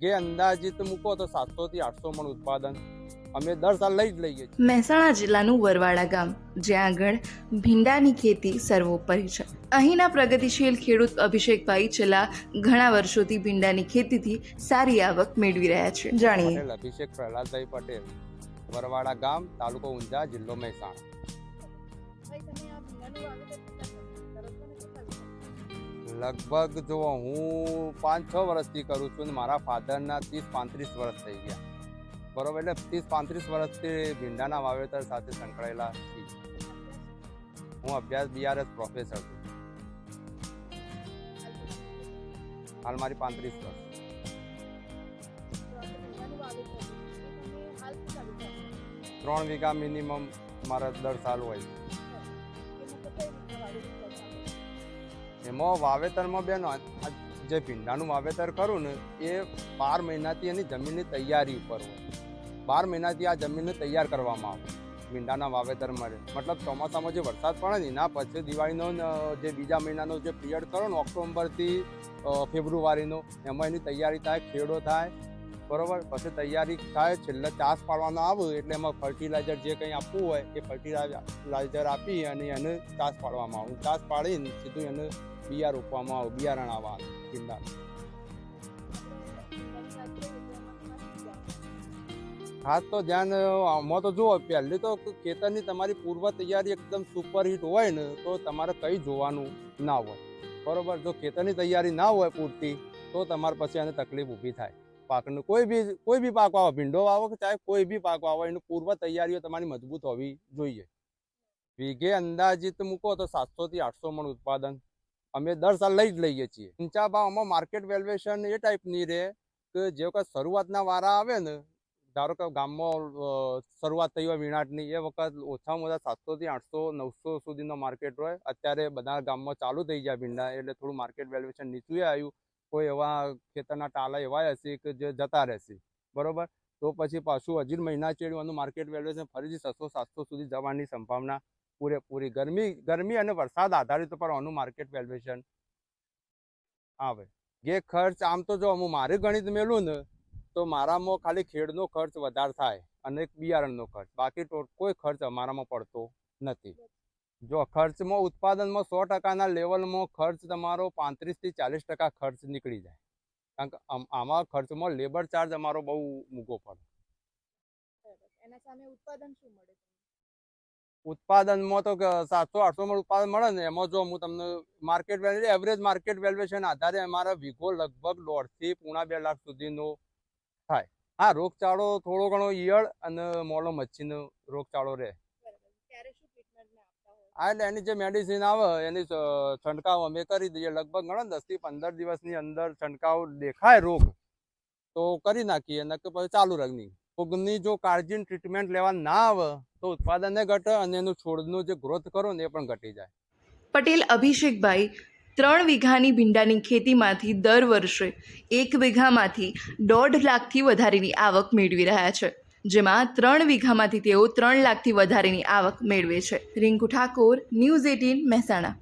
કે અંદાજિત મૂકો તો સાતસો થી આઠસો મણ ઉત્પાદન અમે દર સાલ લઈ જ લઈએ છીએ. મહેસાણા જિલ્લાનું વરવાડા ગામ જ્યાં આગળ ભીંડાની ખેતી સર્વોપરી છે. અહીંના પ્રગતિશીલ ખેડૂત અભિષેકભાઈ છેલ્લા ઘણા વર્ષોથી ભીંડાની ખેતીથી સારી આવક મેળવી રહ્યા છે. જાણીએ. અભિષેક પ્રહલાદભાઈ પટેલ વરવાડા ગામ તાલુકો ઊંઝા જિલ્લો મહેસાણા. લગભગ જો હું પાંચ છ વર્ષથી કરું છું ને મારા ફાધરના ત્રીસ પાંત્રીસ વર્ષ થઈ ગયા. બરોબર, એટલે ત્રીસ પાંત્રીસ વર્ષથી ભીંડાના વાવેતર સાથે સંકળાયેલા હું અભ્યાસ બીઆરએસ પ્રોફેસર છું. હાલ મારી પાંત્રીસ વર્ષ. ત્રણ વીઘા મિનિમમ મારા દર સાલ હોય એમાં વાવેતરમાં બેન જે ભીંડાનું વાવેતર કરું ને, એ બાર મહિનાથી એની જમીનની તૈયારી ઉપર હોય. બાર મહિનાથી આ જમીનને તૈયાર કરવામાં આવે. ભીંડાના વાવેતર મળે. મતલબ ચોમાસામાં જે વરસાદ પડે ને, એના પછી દિવાળીનો જે બીજા મહિનાનો જે પિરિયડ કરો ને ઓક્ટોબરથી ફેબ્રુઆરીનો, એમાં એની તૈયારી થાય, ખેડો થાય બરોબર? પછી તૈયારી થાય, છેલ્લે ચાસ પાડવાનો આવે, એટલે એમાં ફર્ટિલાઇઝર જે કંઈ આપવું હોય, એ ફર્ટિલાઇઝર આપી અને એને ચાસ પાડવામાં આવે. ચાસ પાડીને સીધું એને બિયા રોપવામાં આવે બિયારણ આવવાનું ભીંડા ખાસ તો ધ્યાન, આમાં તો જુઓ, પહેલી તો ખેતરની તમારી પૂર્વ તૈયારી એકદમ સુપરહિટ હોય ને, તો તમારે કંઈ જોવાનું ના હોય. બરોબર? જો ખેતરની તૈયારી ના હોય પૂરતી, તો તમારે પછી એને તકલીફ ઊભી થાય. પાકનું કોઈ બી કોઈ બી પાક વાવો, ભીંડો વાવો કે ચાહે કોઈ બી પાક વાવો, એની પૂર્વ તૈયારીઓ તમારી મજબૂત હોવી જોઈએ. વીઘે અંદાજિત મૂકો તો સાતસો થી આઠસો મણ ઉત્પાદન. અમે દર સાલ લઈ જ લઈએ છીએ. ઊંચા ભાવમાં માર્કેટ વેલ્યુએશન એ ટાઈપની રહે કે જે વખત શરૂઆતના વારા આવે ને, ધારો કે ગામમાં શરૂઆત થઈ હોય વિણાટની, એ વખત ઓછામાં ઓછા સાતસોથી આઠસો, નવસો સુધીનો માર્કેટ હોય. અત્યારે બધા ગામમાં ચાલુ થઈ ગયા ભીંડા, એટલે થોડું માર્કેટ વેલ્યુએશન નીચું આવ્યું. કોઈ એવા ખેતરના ટાલા એવા હશે કે જે જતા રહેશે. બરોબર? તો પછી પાછું હજી મહિના ચેડ્યું એનું માર્કેટ વેલ્યુએશન ફરીથી છસો, સાતસો સુધી જવાની સંભાવના પૂરેપૂરી. ગરમી ગરમી અને વરસાદ આધારિત પર આનું માર્કેટ વેલ્યુએશન આવે. જે ખર્ચ, આમ તો જો હું મારે ગણિત મેલું ને, તો મારામાં ખાલી ખેડનો ખર્ચ વધારે થાય અને બિયારણનો ખર્ચ. બાકી કોઈ ખર્ચ અમારામાં પડતો નથી. જો ખર્ચમાં ઉત્પાદનમાં સો ટકાના લેવલમાં ખર્ચ તમારો પાંત્રીસથી ચાલીસ ટકા ખર્ચ નીકળી જાય. કારણ કે આમાં ખર્ચમાં લેબર ચાર્જ અમારો બહુ મૂકો પડે. ઉત્પાદનમાં તો સાતસો આઠસો માં ઉત્પાદન મળે ને એમાં જો હું તમને market value average market valuation આધારે અમારા વીઘો લગભગ દોઢથી પૂણા બે લાખ સુધીનો થાય. હા રોગચાળો થોડો ઘણો ઈયળ અને મોલો મચ્છીનો રોગચાળો રહે બરાબર ત્યારે શું ટ્રીટમેન્ટ આ એટલે એની જે મેડિસિન આવે, એની છંટકાવ અમે કરી દઈએ. લગભગ ગણો દસથી પંદર દિવસની અંદર છંટકાવ દેખાય રોગ, તો કરી નાખીએ. નક્કી પછી ચાલુ રોગની જો કાળજી ટ્રીટમેન્ટ લેવા ના આવે, તો ઉત્પાદન ઘટે અને એનું છોડનું જે ગ્રોથ કરો ને એ પણ ઘટી જાય. પટેલ અભિષેકભાઈ, ત્રણ વીઘાની ભીંડાની ખેતીમાંથી દર વર્ષે એક વીઘામાંથી દોઢ લાખથી વધારેની આવક મેળવી રહ્યા છે. જેમાં ત્રણ વીઘામાંથી તેઓ ત્રણ લાખથી વધારેની આવક મેળવે છે. Rinku Thakor, news eighteen, Mehsana.